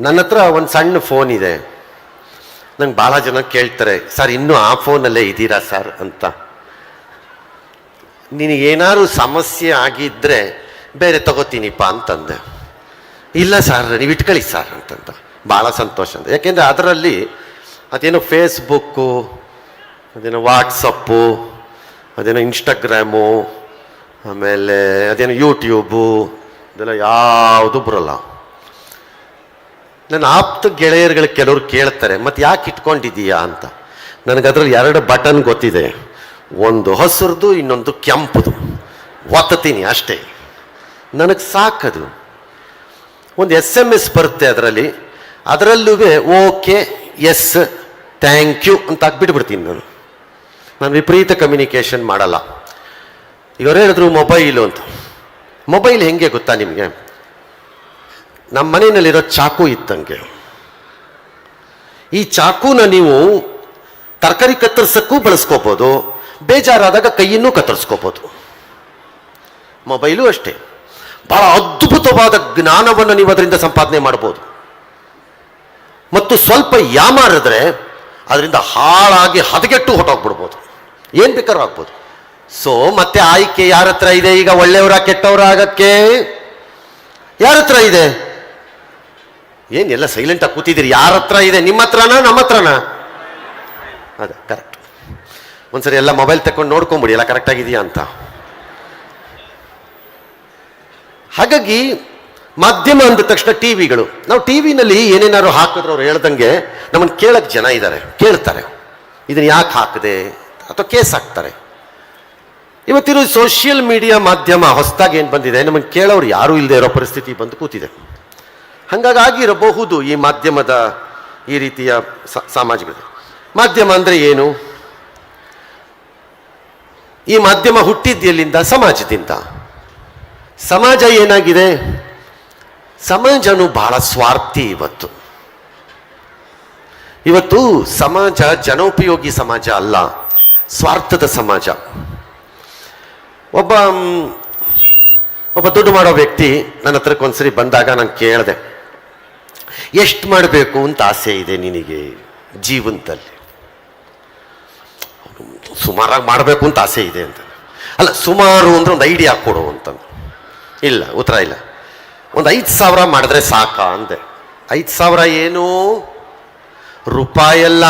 ನನ್ನ ಹತ್ರ ಒಂದು ಸಣ್ಣ ಫೋನ್ ಇದೆ. ನಂಗೆ ಭಾಳ ಜನ ಕೇಳ್ತಾರೆ, ಸರ್, ಇನ್ನೂ ಆ ಫೋನಲ್ಲೇ ಇದ್ದೀರಾ ಸರ್? ಅಂತ. ನಿನಗೇನಾದ್ರು ಸಮಸ್ಯೆ ಆಗಿದ್ದರೆ ಬೇರೆ ತಗೋತೀನಿಪ್ಪ ಅಂತಂದೆ. ಇಲ್ಲ ಸರ್, ನೀವು ಇಟ್ಕೊಳ್ಳಿ ಸರ್, ಅಂತಂದ. ಭಾಳ ಸಂತೋಷ ಅಂತ ಯಾಕೆಂದರೆ ಅದರಲ್ಲಿ ಅದೇನೋ ಫೇಸ್ಬುಕ್ಕು ಅದೇನೋ ವಾಟ್ಸಪ್ಪು ಅದೇನೋ ಇನ್ಸ್ಟಾಗ್ರಾಮು ಆಮೇಲೆ ಅದೇನೋ ಯೂಟ್ಯೂಬು ಇದೆಲ್ಲ ಯಾವುದು ಬರೋಲ್ಲ. ನನ್ನ ಆಪ್ತ ಗೆಳೆಯರುಗಳು ಕೆಲವರು ಕೇಳ್ತಾರೆ ಮತ್ತು ಯಾಕೆ ಇಟ್ಕೊಂಡಿದ್ದೀಯಾ ಅಂತ? ನನಗೆ ಅದ್ರಲ್ಲಿ ಎರಡು ಬಟನ್ ಗೊತ್ತಿದೆ. ಒಂದು ಹಸಿರ್ದು, ಇನ್ನೊಂದು ಕೆಂಪುದು. ಒತ್ತತೀನಿ ಅಷ್ಟೇ. ನನಗೆ ಸಾಕದು. ಒಂದು ಎಸ್ ಎಂ ಎಸ್ ಬರುತ್ತೆ ಅದರಲ್ಲಿ. ಅದರಲ್ಲೂ ಓಕೆ, ಎಸ್, ಥ್ಯಾಂಕ್ ಯು ಅಂತ ಹಾಕ್ಬಿಟ್ಬಿಡ್ತೀನಿ ನಾನು. ನಾನು ವಿಪರೀತ ಕಮ್ಯುನಿಕೇಷನ್ ಮಾಡಲ್ಲ. ಇವರು ಹೇಳಿದ್ರು ಮೊಬೈಲು ಅಂತ. ಮೊಬೈಲ್ ಹೆಂಗೆ ಗೊತ್ತಾ ನಿಮಗೆ? ನಮ್ಮ ಮನೆಯಲ್ಲಿರೋ ಚಾಕು ಇತ್ತಂಗೆ. ಈ ಚಾಕುನ ನೀವು ತರಕಾರಿ ಕತ್ತರಿಸಕ್ಕೂ ಬಳಸ್ಕೋಬೋದು, ಬೇಜಾರಾದಾಗ ಕೈಯನ್ನು ಕತ್ತರಿಸ್ಕೋಬೋದು. ಮೊಬೈಲು ಅಷ್ಟೇ. ಬಹಳ ಅದ್ಭುತವಾದ ಜ್ಞಾನವನ್ನು ನೀವು ಅದರಿಂದ ಸಂಪಾದನೆ ಮಾಡ್ಬೋದು. ಮತ್ತು ಸ್ವಲ್ಪ ಯಾಮಾರಿದ್ರೆ ಅದರಿಂದ ಹಾಳಾಗಿ ಹದಗೆಟ್ಟು ಹೊಟ್ಟೋಗ್ಬಿಡ್ಬೋದು ಏನು ಬೇಕಾದ್ರೂ ಆಗ್ಬೋದು. ಸೊ, ಮತ್ತೆ ಆಯ್ಕೆ ಯಾರ ಹತ್ರ ಇದೆ? ಈಗ ಒಳ್ಳೆಯವರ ಕೆಟ್ಟವರ ಆಗಕ್ಕೆ ಯಾರ ಹತ್ರ ಇದೆ? ಏನೆಲ್ಲ ಸೈಲೆಂಟಾಗಿ ಕೂತಿದ್ದೀರಿ? ಯಾರ ಹತ್ರ ಇದೆ? ನಿಮ್ಮ ಹತ್ರನಾ? ನಮ್ಮ ಹತ್ರನಾ? ಅದೇ ಕರೆಕ್ಟ್ ಒಂದ್ಸರಿ ಎಲ್ಲ ಮೊಬೈಲ್ ತಕೊಂಡು ನೋಡ್ಕೊಂಬಿಡಿ, ಎಲ್ಲ ಕರೆಕ್ಟ್ ಆಗಿದೆಯಾ ಅಂತ. ಹಾಗಾಗಿ, ಮಾಧ್ಯಮ ಅಂದ ತಕ್ಷಣ ಟಿ ವಿಗಳು ನಾವು ಟಿ ವಿನಲ್ಲಿ ಏನೇನಾದ್ರು ಹಾಕಿದ್ರು ಅವ್ರು ಹೇಳ್ದಂಗೆ ನಮ್ಮನ್ನು ಕೇಳಕ್ಕೆ ಜನ ಇದ್ದಾರೆ ಕೇಳ್ತಾರೆ. ಇದನ್ನ ಯಾಕೆ ಹಾಕಿದೆ? ಅಥವಾ ಕೇಸ್ ಹಾಕ್ತಾರೆ. ಇವತ್ತಿರೋ ಸೋಷಿಯಲ್ ಮೀಡಿಯಾ ಮಾಧ್ಯಮ ಹೊಸದಾಗಿ ಏನು ಬಂದಿದೆ? ನಮಗೆ ಕೇಳೋರು ಯಾರೂ ಇಲ್ಲದೆ ಇರೋ ಪರಿಸ್ಥಿತಿ ಬಂದು ಕೂತಿದೆ. ಹಾಗಾಗಿ ಆಗಿರಬಹುದು ಈ ಮಾಧ್ಯಮದ ಈ ರೀತಿಯ ಸಾಮಾಜಿಕ ಮಾಧ್ಯಮ ಅಂದರೆ ಏನು? ಈ ಮಾಧ್ಯಮ ಹುಟ್ಟಿದ್ದು ಎಲ್ಲಿಂದ? ಸಮಾಜದಿಂದ. ಸಮಾಜ ಏನಾಗಿದೆ? ಸಮಾಜನು ಬಹಳ ಸ್ವಾರ್ಥಿ ಇವತ್ತು. ಇವತ್ತು ಸಮಾಜ ಜನೋಪಯೋಗಿ ಸಮಾಜ ಅಲ್ಲ, ಸ್ವಾರ್ಥದ ಸಮಾಜ. ಒಬ್ಬ ಒಬ್ಬ ದುಡ್ಡು ಮಾಡೋ ವ್ಯಕ್ತಿ ನನ್ನ ಹತ್ರಕ್ಕೆ ಒಂದ್ಸರಿ ಬಂದಾಗ ನಾನು ಕೇಳಿದೆ ಎಷ್ಟು ಮಾಡಬೇಕು ಅಂತ ಆಸೆ ಇದೆ ನಿನಗೆ ಜೀವನದಲ್ಲಿ? ಸುಮಾರಾಗಿ ಮಾಡಬೇಕು ಅಂತ ಆಸೆ ಇದೆ ಅಂತ. ಅಲ್ಲ, ಸುಮಾರು ಅಂದ್ರೆ ಒಂದು ಐಡಿಯಾ ಕೊಡು ಅಂತಂದು ಇಲ್ಲ, ಉತ್ತರ ಇಲ್ಲ. ಒಂದು ಐದು ಸಾವಿರ ಮಾಡಿದ್ರೆ ಸಾಕಾ ಅಂದೆ. ಐದು ಸಾವಿರ ಏನು? ರೂಪಾಯಲ್ಲ.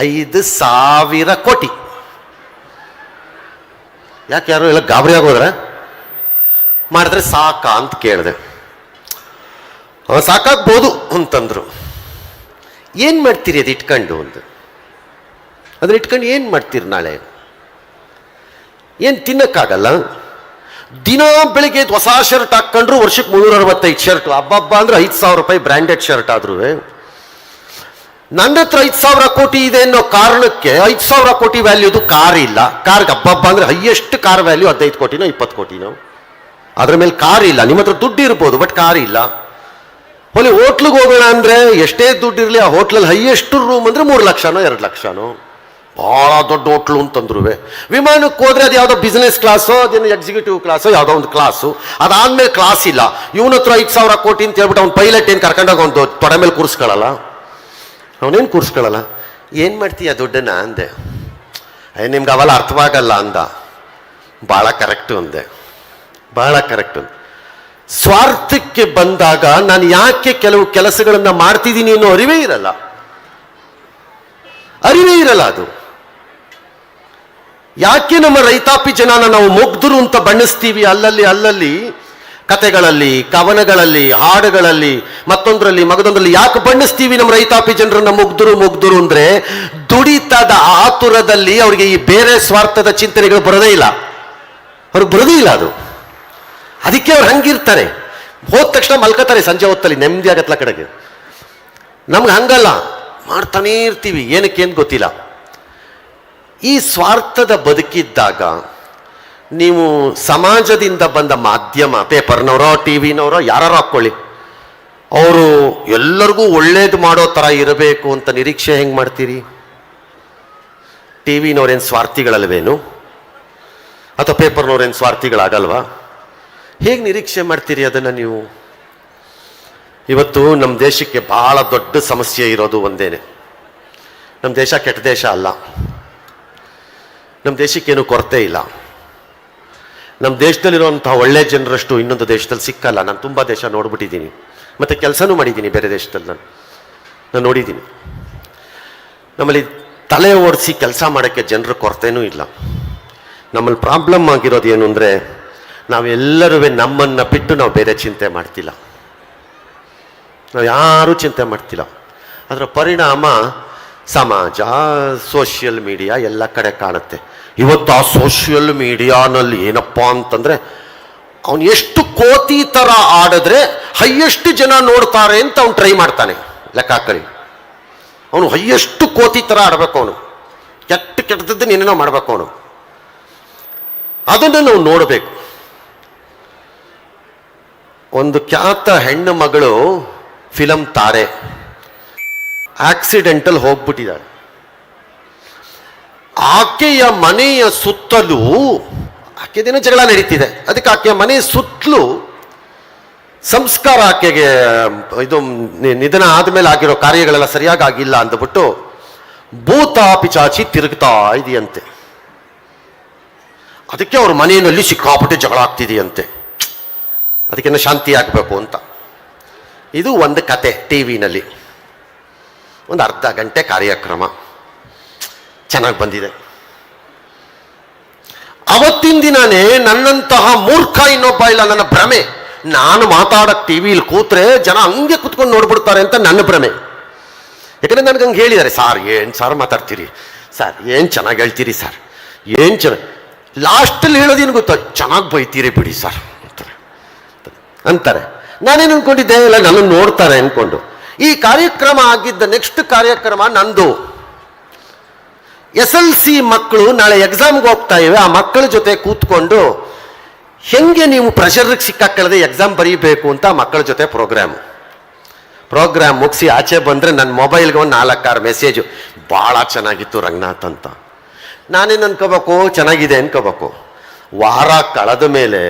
ಐದು ಸಾವಿರ ಕೋಟಿ. ಯಾಕೆ ಯಾರು ಎಲ್ಲ ಗಾಬರಿ ಆಗೋದ್ರೆ? ಮಾಡಿದ್ರೆ ಸಾಕಾ ಅಂತ ಕೇಳಿದೆ. ಅವ ಸಾಕಾಗ್ಬೋದು ಅಂತಂದ್ರು. ಏನು ಮಾಡ್ತೀರಿ ಅದು ಇಟ್ಕೊಂಡು ಒಂದು ಅದನ್ನ ಇಟ್ಕೊಂಡು ಏನು ಮಾಡ್ತೀರಿ ನಾಳೆ? ಏನು ತಿನ್ನಕ್ಕಾಗಲ್ಲ? ದಿನ ಬೆಳಿಗ್ಗೆ ಹೊಸ ಶರ್ಟ್ ಹಾಕ್ಕೊಂಡ್ರು ವರ್ಷಕ್ಕೆ ಮುನ್ನೂರ ಅರವತ್ತೈದು ಶರ್ಟ್. ಹಬ್ಬಬ್ಬ ಅಂದ್ರೆ ಐದು ಸಾವಿರ ರೂಪಾಯಿ ಬ್ರ್ಯಾಂಡೆಡ್ ಶರ್ಟ್ ಆದ್ರೂ. ನನ್ನ ಹತ್ರ ಐದು ಸಾವಿರ ಕೋಟಿ ಇದೆ ಅನ್ನೋ ಕಾರಣಕ್ಕೆ ಐದು ಸಾವಿರ ಕೋಟಿ ವ್ಯಾಲ್ಯೂದು ಕಾರ್ ಇಲ್ಲ. ಕಾರ್ಗೆ ಹಬ್ಬಬ್ಬ ಅಂದ್ರೆ ಹೈಯೆಸ್ಟ್ ಕಾರ್ ವ್ಯಾಲ್ಯೂ ಹದಿನೈದು ಕೋಟಿನೋ ಇಪ್ಪತ್ತು ಕೋಟಿನೋ. ಅದ್ರ ಮೇಲೆ ಕಾರ್ ಇಲ್ಲ. ನಿಮ್ಮ ಹತ್ರ ದುಡ್ಡು ಇರ್ಬೋದು, ಬಟ್ ಕಾರ್ ಇಲ್ಲ. ಹೊಲಿ ಹೋಟ್ಲಿಗೆ ಹೋಗೋಣ ಅಂದರೆ ಎಷ್ಟೇ ದುಡ್ಡು ಇರಲಿ ಆ ಹೋಟ್ಲಲ್ಲಿ ಹೈಯೆಸ್ಟ್ ರೂಮ್ ಅಂದರೆ ಮೂರು ಲಕ್ಷನೋ, ಎರಡು ಲಕ್ಷನೋ. ಭಾಳ ದೊಡ್ಡ ಹೋಟ್ಲು ಅಂತಂದ್ರು ವಿಮಾನಕ್ಕೆ ಹೋದ್ರೆ ಅದು ಯಾವುದೋ ಬಿಸ್ನೆಸ್ ಕ್ಲಾಸೋ ಅದೇನು ಎಕ್ಸಿಕ್ಯೂಟಿವ್ ಕ್ಲಾಸೋ ಯಾವುದೋ ಒಂದು ಕ್ಲಾಸು ಅದಾದಮೇಲೆ ಕ್ಲಾಸ್ ಇಲ್ಲ. ಇವನ ಹತ್ರ ಐದು ಸಾವಿರ ಕೋಟಿ ಅಂತ ಹೇಳ್ಬಿಟ್ಟು ಅವ್ನು ಪೈಲಟ್ ಏನು ಕರ್ಕೊಂಡೋಗಿ ಒಂದು ತೊಡೆ ಮೇಲೆ ಕೂರಿಸ್ಕೊಳ್ಳಲ್ಲ ಅವನೇನು ಕೂರಿಸ್ಕೊಳ್ಳಲ್ಲ ಏನು ಮಾಡ್ತೀಯ ದುಡ್ಡನ್ನ ಅಂದೆ. ನಿಮ್ಗೆ ಅವೆಲ್ಲ ಅರ್ಥವಾಗಲ್ಲ ಅಂದ. ಭಾಳ ಕರೆಕ್ಟು ಅಂದೆ. ಬಹಳ ಕರೆಕ್ಟ್ ಸ್ವಾರ್ಥಕ್ಕೆ ಬಂದಾಗ ನಾನು ಯಾಕೆ ಕೆಲವು ಕೆಲಸಗಳನ್ನ ಮಾಡ್ತಿದ್ದೀನಿ ಅನ್ನೋ ಅರಿವೇ ಇರಲ್ಲ. ಅರಿವೇ ಇರಲ್ಲ ಅದು. ಯಾಕೆ ನಮ್ಮ ರೈತಾಪಿ ಜನನ ನಾವು ಮುಗ್ಧರು ಅಂತ ಬಣ್ಣಿಸ್ತೀವಿ? ಅಲ್ಲಲ್ಲಿ ಅಲ್ಲಲ್ಲಿ, ಕತೆಗಳಲ್ಲಿ, ಕವನಗಳಲ್ಲಿ, ಹಾಡುಗಳಲ್ಲಿ, ಮತ್ತೊಂದರಲ್ಲಿ, ಮಗದೊಂದರಲ್ಲಿ ಯಾಕೆ ಬಣ್ಣಿಸ್ತೀವಿ ನಮ್ಮ ರೈತಾಪಿ ಜನರನ್ನ ಮುಗ್ಧರು ಮುಗ್ಧರು ಅಂದ್ರೆ ದುಡಿತದ ಆತುರದಲ್ಲಿ ಅವರಿಗೆ ಈ ಬೇರೆ ಸ್ವಾರ್ಥದ ಚಿಂತನೆಗಳು ಬರೋದೇ ಇಲ್ಲ. ಅವ್ರಿಗೆ ಬರೋದೇ ಇಲ್ಲ ಅದು. ಅದಕ್ಕೆ ಅವ್ರು ಹಂಗಿರ್ತಾರೆ. ಹೋದ ತಕ್ಷಣ ಮಲ್ಕೋತಾರೆ ಸಂಜೆ ಹೊತ್ತಲ್ಲಿ, ನೆಮ್ಮದಿ ಆಗತ್ತಲ್ಲ ಕಡೆಗೆ. ನಮ್ಗೆ ಹಂಗಲ್ಲ, ಮಾಡ್ತಾನೇ ಇರ್ತೀವಿ, ಏನಕ್ಕೆ ಅಂತ ಗೊತ್ತಿಲ್ಲ. ಈ ಸ್ವಾರ್ಥದ ಬದುಕಿದ್ದಾಗ ನೀವು ಸಮಾಜದಿಂದ ಬಂದ ಮಾಧ್ಯಮ, ಪೇಪರ್ನವರೋ ಟಿ ವಿನವರೋ ಯಾರು ಹಾಕ್ಕೊಳ್ಳಿ. ಅವರು ಎಲ್ಲರಿಗೂ ಒಳ್ಳೇದು ಮಾಡೋ ಥರ ಇರಬೇಕು ಅಂತ ನಿರೀಕ್ಷೆ ಹೆಂಗೆ ಮಾಡ್ತೀರಿ? ಟಿ ವಿನವ್ರೇನು ಸ್ವಾರ್ಥಿಗಳಲ್ವೇನು? ಅಥವಾ ಪೇಪರ್ನವ್ರೇನು ಸ್ವಾರ್ಥಿಗಳಾಗಲ್ವಾ? ಹೇಗೆ ನಿರೀಕ್ಷೆ ಮಾಡ್ತೀರಿ ಅದನ್ನು ನೀವು? ಇವತ್ತು ನಮ್ಮ ದೇಶಕ್ಕೆ ಬಹಳ ದೊಡ್ಡ ಸಮಸ್ಯೆ ಇರೋದು ಒಂದೇನೆ. ನಮ್ಮ ದೇಶ ಕೆಟ್ಟ ದೇಶ ಅಲ್ಲ. ನಮ್ಮ ದೇಶಕ್ಕೇನು ಕೊರತೆ ಇಲ್ಲ. ನಮ್ಮ ದೇಶದಲ್ಲಿರುವಂಥ ಒಳ್ಳೆ ಜನರಷ್ಟು ಇನ್ನೊಂದು ದೇಶದಲ್ಲಿ ಸಿಕ್ಕಲ್ಲ. ನಾನು ತುಂಬ ದೇಶ ನೋಡ್ಬಿಟ್ಟಿದ್ದೀನಿ. ಮತ್ತು ಕೆಲಸನೂ ಮಾಡಿದ್ದೀನಿ ಬೇರೆ ದೇಶದಲ್ಲಿ ನಾನು. ನಾನು ನೋಡಿದ್ದೀನಿ. ನಮ್ಮಲ್ಲಿ ತಲೆ ಓಡಿಸಿ ಕೆಲಸ ಮಾಡೋಕ್ಕೆ ಜನರ ಕೊರತೆನೂ ಇಲ್ಲ. ನಮ್ಮಲ್ಲಿ ಪ್ರಾಬ್ಲಮ್ ಆಗಿರೋದು ಏನು ಅಂದರೆ ನಾವೆಲ್ಲರೂ ನಮ್ಮನ್ನು ಬಿಟ್ಟು ನಾವು ಬೇರೆ ಚಿಂತೆ ಮಾಡ್ತಿಲ್ಲ. ನಾವು ಯಾರೂ ಚಿಂತೆ ಮಾಡ್ತಿಲ್ಲ. ಅದರ ಪರಿಣಾಮ ಸಮಾಜ ಸೋಷಿಯಲ್ ಮೀಡಿಯಾ ಎಲ್ಲ ಕಡೆ ಕಾಣುತ್ತೆ. ಇವತ್ತು ಆ ಸೋಷಿಯಲ್ ಮೀಡಿಯಾನಲ್ಲಿ ಏನಪ್ಪ ಅಂತಂದರೆ, ಅವನು ಎಷ್ಟು ಕೋತಿ ಥರ ಆಡಿದ್ರೆ ಹೈಯೆಸ್ಟ್ ಜನ ನೋಡ್ತಾರೆ ಅಂತ ಅವ್ನು ಟ್ರೈ ಮಾಡ್ತಾನೆ ಲೆಕ್ಕ ಹಾಕಲಿ ಅವನು ಹೈಯೆಸ್ಟ್ ಕೋತಿ ಥರ ಆಡಬೇಕು ಅವನು. ಕೆಟ್ಟ ಕೆಟ್ಟದ್ದು ಏನೇನೋ ಮಾಡಬೇಕು ಅವನು. ಅದನ್ನು ನಾವು ನೋಡಬೇಕು. ಒಂದು ಖ್ಯಾತ ಹೆಣ್ಣು ಮಗಳು ಫಿಲಂ ತಾರೆ. ಆಕ್ಸಿಡೆಂಟಲ್ ಹೋಗ್ಬಿಟ್ಟಿದ್ದಾಳೆ. ಆಕೆಯ ಮನೆಯ ಸುತ್ತಲೂ ಆಕೆದೇನೋ ಜಗಳ ನಡೀತಿದೆ. ಅದಕ್ಕೆ ಆಕೆಯ ಮನೆಯ ಸುತ್ತಲೂ ಸಂಸ್ಕಾರ ಆಕೆಗೆ, ಇದು ನಿಧನ ಆದಮೇಲೆ ಆಗಿರೋ ಕಾರ್ಯಗಳೆಲ್ಲ ಸರಿಯಾಗಿ ಆಗಿಲ್ಲ ಅಂದ್ಬಿಟ್ಟು ಭೂತ ಪಿಚಾಚಿ ತಿರುಗ್ತಾ ಇದೆಯಂತೆ. ಅದಕ್ಕೆ ಅವ್ರ ಮನೆಯಲ್ಲಿ ಸಿಕ್ಕಾಪಟ್ಟೆ ಜಗಳ ಆಗ್ತಿದೆಯಂತೆ. ಅದಕ್ಕೆಲ್ಲ ಶಾಂತಿ ಆಗಬೇಕು ಅಂತ. ಇದು ಒಂದು ಕತೆ ಟಿ ವಿನಲ್ಲಿ ಒಂದು ಅರ್ಧ ಗಂಟೆ ಕಾರ್ಯಕ್ರಮ. ಚೆನ್ನಾಗಿ ಬಂದಿದೆ. ಅವತ್ತಿನ ದಿನನೇ ನನ್ನಂತಹ ಮೂರ್ಖ ಇನ್ನೊಬ್ಬ ಇಲ್ಲ ನನ್ನ ಭ್ರಮೆ. ನಾನು ಮಾತಾಡೋಕ್ಕೆ ಟಿ ವಿಲಿ ಕೂತ್ರೆ ಜನ ಹಂಗೆ ಕುತ್ಕೊಂಡು ನೋಡ್ಬಿಡ್ತಾರೆ ಅಂತ ನನ್ನ ಭ್ರಮೆ. ಯಾಕಂದರೆ ನನಗೆ ಹಂಗೆ ಹೇಳಿದ್ದಾರೆ, ಸಾರ್, ಏನು ಸಾರ್ ಮಾತಾಡ್ತೀರಿ? ಸರ್, ಏನು ಚೆನ್ನಾಗಿ ಹೇಳ್ತೀರಿ ಸರ್? ಏನು ಚೆನ್ನಾಗಿ ಲಾಸ್ಟಲ್ಲಿ ಹೇಳೋದೇನು ಗೊತ್ತಾ? ಚೆನ್ನಾಗಿ ಬೈತೀರಿ ಬಿಡಿ ಸರ್. ಅಂತಾರೆ. ನಾನೇನು ಅನ್ಕೊಂಡಿದ್ದೆ? ಇಲ್ಲ, ನನ್ನನ್ನು ನೋಡ್ತಾರೆ ಅಂದ್ಕೊಂಡು ಈ ಕಾರ್ಯಕ್ರಮ ಆಗಿದ್ದ ನೆಕ್ಸ್ಟ್ ಕಾರ್ಯಕ್ರಮ ನಂದು. ಎಸ್ ಎಲ್ ಸಿ ಮಕ್ಕಳು ನಾಳೆ ಎಕ್ಸಾಮ್ಗೆ ಹೋಗ್ತಾ ಇವೆ. ಆ ಮಕ್ಕಳ ಜೊತೆ ಕೂತ್ಕೊಂಡು ಹೆಂಗೆ ನೀವು ಪ್ರೆಷರ್ಗೆ ಸಿಕ್ಕಾಕಳದೆ ಎಕ್ಸಾಮ್ ಬರೀಬೇಕು ಅಂತ ಮಕ್ಕಳ ಜೊತೆ ಪ್ರೋಗ್ರಾಮ್ ಪ್ರೋಗ್ರಾಮ್ ಮುಗಿಸಿ ಆಚೆ ಬಂದರೆ ನನ್ನ ಮೊಬೈಲ್ಗೆ ಒಂದು ನಾಲ್ಕಾರು ಮೆಸೇಜು ಭಾಳ ಚೆನ್ನಾಗಿತ್ತು ರಂಗನಾಥ್ ಅಂತ. ನಾನೇನು ಅನ್ಕೋಬೇಕು? ಚೆನ್ನಾಗಿದೆ ಅನ್ಕೋಬೇಕು. ವಾರ ಕಳೆದ ಮೇಲೆ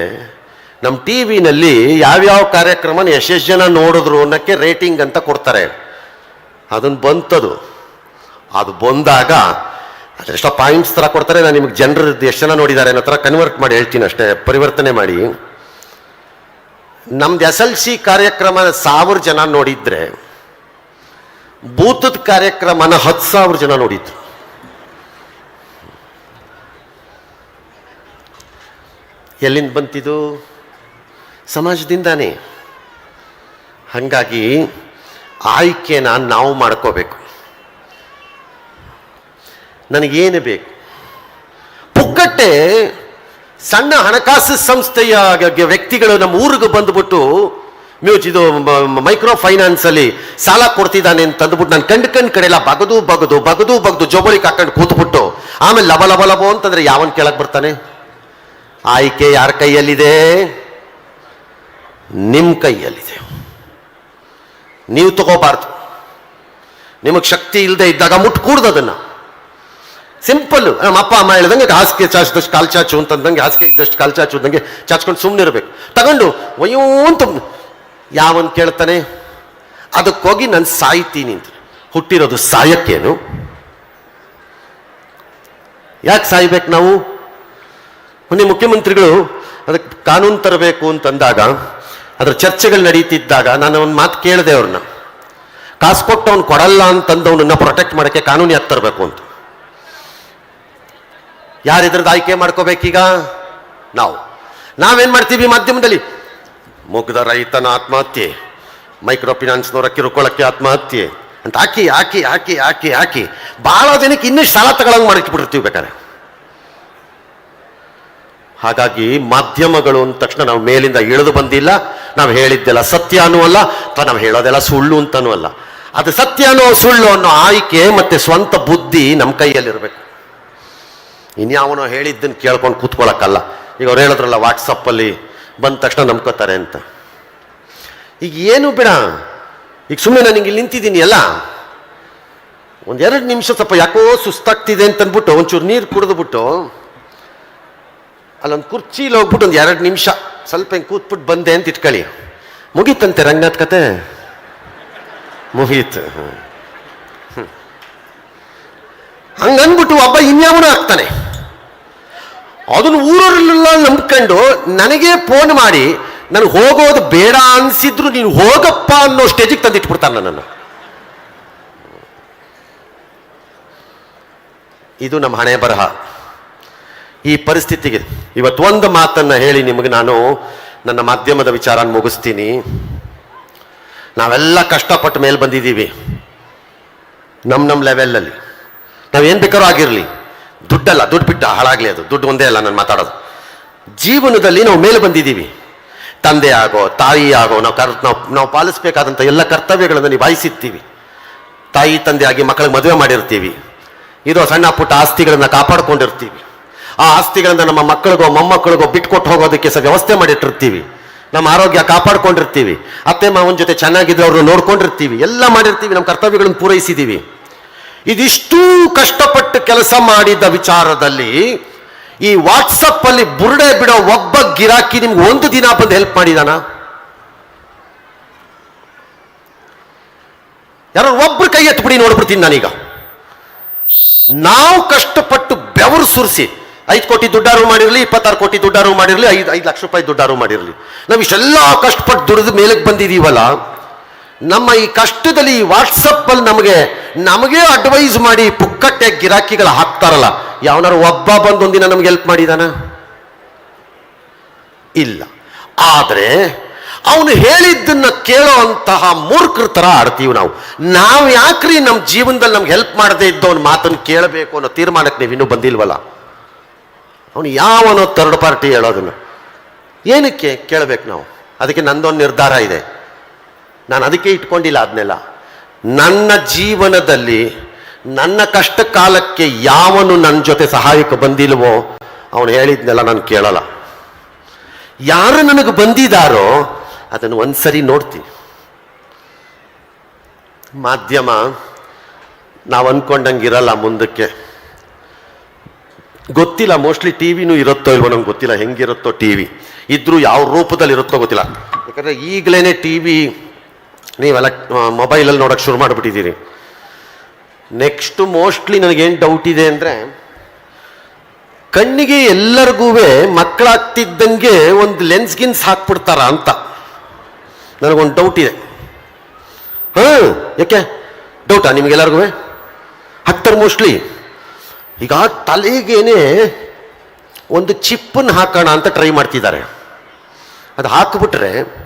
ನಮ್ಮ ಟಿ ವಿನಲ್ಲಿ ಯಾವ್ಯಾವ ಕಾರ್ಯಕ್ರಮನ ಎಷ್ಟೆಷ್ಟು ಜನ ನೋಡಿದ್ರು ಅನ್ನೋಕ್ಕೆ ರೇಟಿಂಗ್ ಅಂತ ಕೊಡ್ತಾರೆ. ಅದನ್ನು ಬಂತದು. ಅದು ಬಂದಾಗ ಅದೆಷ್ಟೋ ಪಾಯಿಂಟ್ಸ್ ಥರ ಕೊಡ್ತಾರೆ. ನಾನು ನಿಮಗೆ ಜನರು ಎಷ್ಟು ಜನ ನೋಡಿದ್ದಾರೆ ಅನ್ನೋ ಥರ ಕನ್ವರ್ಟ್ ಮಾಡಿ ಹೇಳ್ತೀನಿ ಅಷ್ಟೇ. ಪರಿವರ್ತನೆ ಮಾಡಿ. ನಮ್ದು ಎಸ್ ಎಲ್ ಸಿ ಕಾರ್ಯಕ್ರಮ ಸಾವಿರ ಜನ ನೋಡಿದ್ರೆ, ಬೂತದ ಕಾರ್ಯಕ್ರಮನ ಹತ್ತು ಸಾವಿರ ಜನ ನೋಡಿದ್ರು. ಎಲ್ಲಿಂದ ಬಂತಿದು? ಸಮಾಜದಿಂದಾನೇ. ಹಾಗಾಗಿ ಆಯ್ಕೆನ ನಾವು ಮಾಡ್ಕೋಬೇಕು. ನನಗೇನು ಬೇಕು? ಪುಕ್ಕಟ್ಟೆ ಸಣ್ಣ ಹಣಕಾಸು ಸಂಸ್ಥೆಯ ವ್ಯಕ್ತಿಗಳು ನಮ್ಮ ಊರಿಗೆ ಬಂದ್ಬಿಟ್ಟು ಮ್ಯೂಚ್ ಇದು ಮೈಕ್ರೋ ಫೈನಾನ್ಸ್ ಅಲ್ಲಿ ಸಾಲ ಕೊಡ್ತಿದ್ದಾನೆ ಅಂತ ಅಂದ್ಬಿಟ್ಟು ನಾನು ಕಂಡು ಕಂಡು ಕಡೆ ಎಲ್ಲ ಬಗದು ಬಗದು ಬಗದು ಬಗದು ಜೋಬಳಿಗೆ ಹಾಕೊಂಡು ಕೂತ್ಬಿಟ್ಟು ಆಮೇಲೆ ಲಬ ಲಬ ಲಬೋ ಅಂತಂದ್ರೆ ಯಾವನ್ ಕೇಳಕ್ ಬರ್ತಾನೆ? ಆಯ್ಕೆ ಯಾರ ಕೈಯಲ್ಲಿದೆ? ನಿಮ್ಮ ಕೈಯಲ್ಲಿದೆ. ನೀವು ತಗೋಬಾರ್ದು. ನಿಮಗೆ ಶಕ್ತಿ ಇಲ್ಲದೆ ಇದ್ದಾಗ ಮುಟ್ಕೂಡ್ದು ಅದನ್ನು. ಸಿಂಪಲ್ ನಮ್ಮ ಅಪ್ಪ, ಅಮ್ಮ ಹೇಳ್ದಂಗೆ ಹಾಸಿಗೆ ಚಾಚಿದಷ್ಟು ಕಾಲು ಚಾಚು ಅಂತಂದಂಗೆ ಹಾಸಿಗೆ ಇದ್ದಷ್ಟು ಕಾಲು ಚಾಚು ಅಂದಂಗೆ ಚಾಚ್ಕೊಂಡು ಸುಮ್ಮನೆ ಇರಬೇಕು. ತಗೊಂಡು ಒಯ್ಯೋ ಅಂತ ಯಾವನ್ ಕೇಳ್ತಾನೆ? ಅದಕ್ಕೋಗಿ ನಾನು ಸಾಯ್ತೀನಿ ಅಂತ. ಹುಟ್ಟಿರೋದು ಸಾಯಕ್ಕೇನು. ಯಾಕೆ ಸಾಯ್ಬೇಕು ನಾವು? ಮೊನ್ನೆ ಮುಖ್ಯಮಂತ್ರಿಗಳು ಅದಕ್ಕೆ ಕಾನೂನು ತರಬೇಕು ಅಂತಂದಾಗ ಅದರ ಚರ್ಚೆಗಳು ನಡೀತಿದ್ದಾಗ ನಾನು ಅವನ ಮಾತು ಕೇಳಿದೆ ಅವ್ರನ್ನ ಕಾಸು ಕೊಟ್ಟು ಅವ್ನು ಕೊಡಲ್ಲ ಅಂತಂದವನನ್ನ ಪ್ರೊಟೆಕ್ಟ್ ಮಾಡೋಕ್ಕೆ ಕಾನೂನು ಯಾಕೆ ತರಬೇಕು ಅಂತ. ಯಾರು ಇದ್ರದ್ದು ಆಯ್ಕೆ ಮಾಡ್ಕೋಬೇಕೀಗ? ನಾವು. ನಾವೇನು ಮಾಡ್ತೀವಿ ಮಾಧ್ಯಮದಲ್ಲಿ? ಮುಗ್ದ ರೈತನ ಆತ್ಮಹತ್ಯೆ. ಮೈಕ್ರೋ ಫಿನಾನ್ಸ್ನವರ ಕಿರುಕೊಳ್ಳಕ್ಕೆ ಆತ್ಮಹತ್ಯೆ. ಅಂತ ಹಾಕಿ ಹಾಕಿ ಹಾಕಿ ಹಾಕಿ ಹಾಕಿ. ಭಾಳ ದಿನಕ್ಕೆ ಇನ್ನಷ್ಟು ಸಾಲ ತಗೊಳಂಗೆ ಮಾಡಿಟ್ಬಿಟ್ಟಿರ್ತೀವಿ ಬೇಕಾದ್ರೆ ಹಾಗಾಗಿ ಮಾಧ್ಯಮಗಳು ಅಂದ ತಕ್ಷಣ ನಾವು ಮೇಲಿಂದ ಇಳಿದು ಬಂದಿಲ್ಲ. ನಾವು ಹೇಳಿದ್ದೆಲ್ಲ ಸತ್ಯ ಅನ್ನೂ ಅಲ್ಲ ಅಥವಾ ನಾವು ಹೇಳೋದೆಲ್ಲ ಸುಳ್ಳು ಅಂತನೂ ಅಲ್ಲ ಅದು ಸತ್ಯ ಅನ್ನೋ ಸುಳ್ಳು ಅನ್ನೋ ಆಯ್ಕೆ ಮತ್ತೆ ಸ್ವಂತ ಬುದ್ಧಿ ನಮ್ಮ ಕೈಯಲ್ಲಿರಬೇಕು. ಇನ್ಯಾವನೋ ಹೇಳಿದ್ದನ್ನು ಕೇಳ್ಕೊಂಡು ಕೂತ್ಕೊಳ್ಳೋಕ್ಕಲ್ಲ ಈಗ ಅವ್ರು ಹೇಳಿದ್ರಲ್ಲ ವಾಟ್ಸಪ್ಪಲ್ಲಿ ಬಂದ ತಕ್ಷಣ ನಂಬ್ಕೋತಾರೆ ಅಂತ. ಈಗ ಏನು ಬೇಡ? ಈಗ ಸುಮ್ಮನೆ ನಾನು ಇಲ್ಲಿ ನಿಂತಿದ್ದೀನಿ ಅಲ್ಲ? ಒಂದೆರಡು ನಿಮಿಷ ಸ್ವಲ್ಪ ಯಾಕೋ ಸುಸ್ತಾಗ್ತಿದೆ ಅಂತಂದ್ಬಿಟ್ಟು ಒಂಚೂರು ನೀರು ಕುಡಿದ್ಬಿಟ್ಟು, ಅಲ್ಲೊಂದು ಕುರ್ಚಿಲಿ ಹೋಗ್ಬಿಟ್ಟು ಒಂದು ಎರಡು ನಿಮಿಷ ಸ್ವಲ್ಪ ಹಿಂಗೆ ಕೂತ್ಬಿಟ್ಟು ಬಂದೆ ಅಂತ ಇಟ್ಕೊಳ್ಳಿ. ಮುಗೀತಂತೆ ರಂಗನಾಥ್ ಕತೆ? ಮುಗೀತು. ಅಂದ್ಬಿಟ್ಟು ಒಬ್ಬ ಇನ್ಯಾವನು ಆಗ್ತಾನೆ. ಅದನ್ನು ಊರಲ್ಲೆಲ್ಲ ನಂಬ್ಕೊಂಡು ನನಗೆ ಫೋನ್ ಮಾಡಿ ನನಗೆ ಹೋಗೋದು ಬೇಡ ಅನ್ಸಿದ್ರು ನೀನು ಹೋಗಪ್ಪ ಅನ್ನೋ ಸ್ಟೇಜಿಗೆ ತಂದಿಟ್ಬಿಡ್ತಾನೆ ನನ್ನನ್ನು. ಇದು ನಮ್ಮ ಹಣೆ ಬರಹ ಈ ಪರಿಸ್ಥಿತಿಗೆ. ಇವತ್ತು ಒಂದು ಮಾತನ್ನ ಹೇಳಿ ನಿಮಗೆ ನಾನು ನನ್ನ ಮಾಧ್ಯಮದ ವಿಚಾರ ಮುಗಿಸ್ತೀನಿ. ನಾವೆಲ್ಲ ಕಷ್ಟಪಟ್ಟು ಮೇಲೆ ಬಂದಿದ್ದೀವಿ. ನಮ್ಮ ನಮ್ಮ ಲೆವೆಲಲ್ಲಿ. ನಾವೇನು ಬೇಕಾದ್ರೂ ಆಗಿರಲಿ. ದುಡ್ಡಲ್ಲ, ದುಡ್ಡು ಬಿಟ್ಟ ಹಾಳಾಗಲಿ ಅದು. ದುಡ್ಡು ಒಂದೇ ಅಲ್ಲ ನಾನು ಮಾತಾಡೋದು. ಜೀವನದಲ್ಲಿ ನಾವು ಮೇಲೆ ಬಂದಿದ್ದೀವಿ. ತಂದೆ ಆಗೋ, ತಾಯಿ ಆಗೋ, ನಾವು ಕರ್, ನಾವು ನಾವು ಪಾಲಿಸಬೇಕಾದಂಥ ಎಲ್ಲ ಕರ್ತವ್ಯಗಳನ್ನು ನಿಭಾಯಿಸಿರ್ತೀವಿ. ತಾಯಿ, ತಂದೆ ಆಗಿ ಮಕ್ಕಳಿಗೆ ಮದುವೆ ಮಾಡಿರ್ತೀವಿ. ಇರೋ ಸಣ್ಣ ಪುಟ್ಟ ಆಸ್ತಿಗಳನ್ನು ಕಾಪಾಡ್ಕೊಂಡಿರ್ತೀವಿ. ಆ ಆಸ್ತಿಗಳನ್ನ ನಮ್ಮ ಮಕ್ಕಳಿಗೋ, ಮೊಮ್ಮಕ್ಕಳಿಗೋ ಬಿಟ್ಕೊಟ್ಟು ಹೋಗೋದಕ್ಕೆ ಸಹ ವ್ಯವಸ್ಥೆ ಮಾಡಿಟ್ಟಿರ್ತೀವಿ. ನಮ್ಮ ಆರೋಗ್ಯ ಕಾಪಾಡ್ಕೊಂಡಿರ್ತೀವಿ. ಅತ್ತೆ, ಮಾವನ ಜೊತೆ ಚೆನ್ನಾಗಿದ್ರೆ ಅವ್ರನ್ನ ನೋಡ್ಕೊಂಡಿರ್ತೀವಿ. ಎಲ್ಲ ಮಾಡಿರ್ತೀವಿ. ನಮ್ಮ ಕರ್ತವ್ಯಗಳನ್ನು ಪೂರೈಸಿದ್ದೀವಿ ಇದಿಷ್ಟೂ ಕಷ್ಟಪಟ್ಟು ಕೆಲಸ ಮಾಡಿದ ವಿಚಾರದಲ್ಲಿ ಈ ವಾಟ್ಸಪ್ ಅಲ್ಲಿ ಬುರುಡೆ ಬಿಡೋ ಒಬ್ಬ ಗಿರಾಕಿ ನಿಮ್ಗೆ ಒಂದು ದಿನ ಬಂದು ಹೆಲ್ಪ್ ಮಾಡಿದಾನ? ಯಾರೋ ಒಬ್ರು ಕೈ ಎತ್ಬಿಡಿ ನೋಡ್ಬಿಡ್ತೀನಿ ನಾನೀಗ. ನಾವು ಕಷ್ಟಪಟ್ಟು ಬೆವರು ಸುರಿಸಿ ಐದು ಕೋಟಿ ದುಡ್ಡಾರು ಮಾಡಿರಲಿ, ಇಪ್ಪತ್ತಾರು ಕೋಟಿ ದುಡ್ಡಾರು ಮಾಡಿರಲಿ, ಐದು ಐದು ಲಕ್ಷ ರೂಪಾಯಿ ದುಡ್ಡಾರು ಮಾಡಿರಲಿ. ನಾವು ಇಷ್ಟೆಲ್ಲ ಕಷ್ಟಪಟ್ಟು ದುಡಿದು ಮೇಲಕ್ಕೆ ಬಂದಿದ್ದೀವಲ್ಲ ನಮ್ಮ ಈ ಕಷ್ಟದಲ್ಲಿ ವಾಟ್ಸಪ್ಪಲ್ಲಿ ನಮಗೆ ನಮಗೆ ಅಡ್ವೈಸ್ ಮಾಡಿ ಪುಕ್ಕಟ್ಟೆ ಗಿರಾಕಿಗಳು ಹಾಕ್ತಾರಲ್ಲ, ಯಾವನಾರು ಒಬ್ಬ ಬಂದು ಒಂದಿನ ನಮ್ಗೆ ಹೆಲ್ಪ್ ಮಾಡಿದಾನ? ಇಲ್ಲ. ಆದರೆ, ಅವನು ಹೇಳಿದ್ದನ್ನ ಕೇಳೋ ಅಂತಹ ಮೂರ್ಖರ ಥರ ಆಡ್ತೀವಿ ನಾವು. ನಾವು ಯಾಕ್ರಿ ನಮ್ಮ ಜೀವನದಲ್ಲಿ ನಮ್ಗೆ ಹೆಲ್ಪ್ ಮಾಡದೇ ಇದ್ದವನ ಮಾತನ್ನು ಕೇಳಬೇಕು ಅನ್ನೋ ತೀರ್ಮಾನಕ್ಕೆ ನೀವು ಇನ್ನೂ ಬಂದಿಲ್ವಲ್ಲ? ಅವನು ಯಾವನೋ ಥರ್ಡ್ ಪಾರ್ಟಿ ಹೇಳೋದನ್ನು. ಏನಕ್ಕೆ ಕೇಳಬೇಕು ನಾವು? ಅದಕ್ಕೆ ನಂದೊಂದು ನಿರ್ಧಾರ ಇದೆ. ನಾನು ಅದಕ್ಕೆ ಇಟ್ಕೊಂಡಿಲ್ಲ ಅದನ್ನೆಲ್ಲ ನನ್ನ ಜೀವನದಲ್ಲಿ ನನ್ನ ಕಷ್ಟ ಕಾಲಕ್ಕೆ ಯಾವನು ನನ್ನ ಜೊತೆ ಸಹಾಯಕ್ಕೆ ಬಂದಿಲ್ವೋ ಅವನು ಹೇಳಿದ್ನೆಲ್ಲ ನಾನು ಕೇಳಲ್ಲ. ಯಾರು ನನಗೆ ಬಂದಿದ್ದಾರೋ ಅದನ್ನು ಒಂದ್ಸರಿ ನೋಡ್ತೀನಿ. ಮಾಧ್ಯಮ, ನಾವು ಅಂದ್ಕೊಂಡಂಗಿರಲ್ಲ ಮುಂದಕ್ಕೆ. ಗೊತ್ತಿಲ್ಲ ಮೋಸ್ಟ್ಲಿ ಟಿ ವಿನೂ ಇರುತ್ತೋ ಇಲ್ವೋ ನಮ್ಗೆ ಗೊತ್ತಿಲ್ಲ, ಹೆಂಗಿರುತ್ತೋ ಟಿ ವಿ ಇದ್ರೂ ಯಾವ ರೂಪದಲ್ಲಿ ಇರುತ್ತೋ ಗೊತ್ತಿಲ್ಲ. ಯಾಕಂದರೆ ಈಗಲೇ ಟಿ ವಿ ನೀವೆಲ್ಲ ಮೊಬೈಲಲ್ಲಿ ನೋಡೋಕೆ ಶುರು ಮಾಡಿಬಿಟ್ಟಿದ್ದೀರಿ. ನೆಕ್ಸ್ಟು ಮೋಸ್ಟ್ಲಿ ನನಗೇನು ಡೌಟ್ ಇದೆ ಅಂದರೆ, ಕಣ್ಣಿಗೆ ಎಲ್ಲರಿಗೂ ಮಕ್ಕಳಾಗ್ತಿದ್ದಂಗೆ ಒಂದು ಲೆನ್ಸ್ ಗಿನ್ಸ್ ಹಾಕ್ಬಿಡ್ತಾರ ಅಂತ. ನನಗೊಂದು ಡೌಟ್ ಇದೆ. ಹಾಂ, ಯಾಕೆ? ಡೌಟಾ ನಿಮಗೆಲ್ಲರಿಗೂ ಹತ್ತರ ಮೋಸ್ಟ್ಲಿ ಈಗ ತಲೆಗೇನೆ ಒಂದು ಚಿಪ್ಪನ್ನು ಹಾಕೋಣ ಅಂತ ಟ್ರೈ ಮಾಡ್ತಿದ್ದಾರೆ. ಅದು ಹಾಕಿಬಿಟ್ರೆ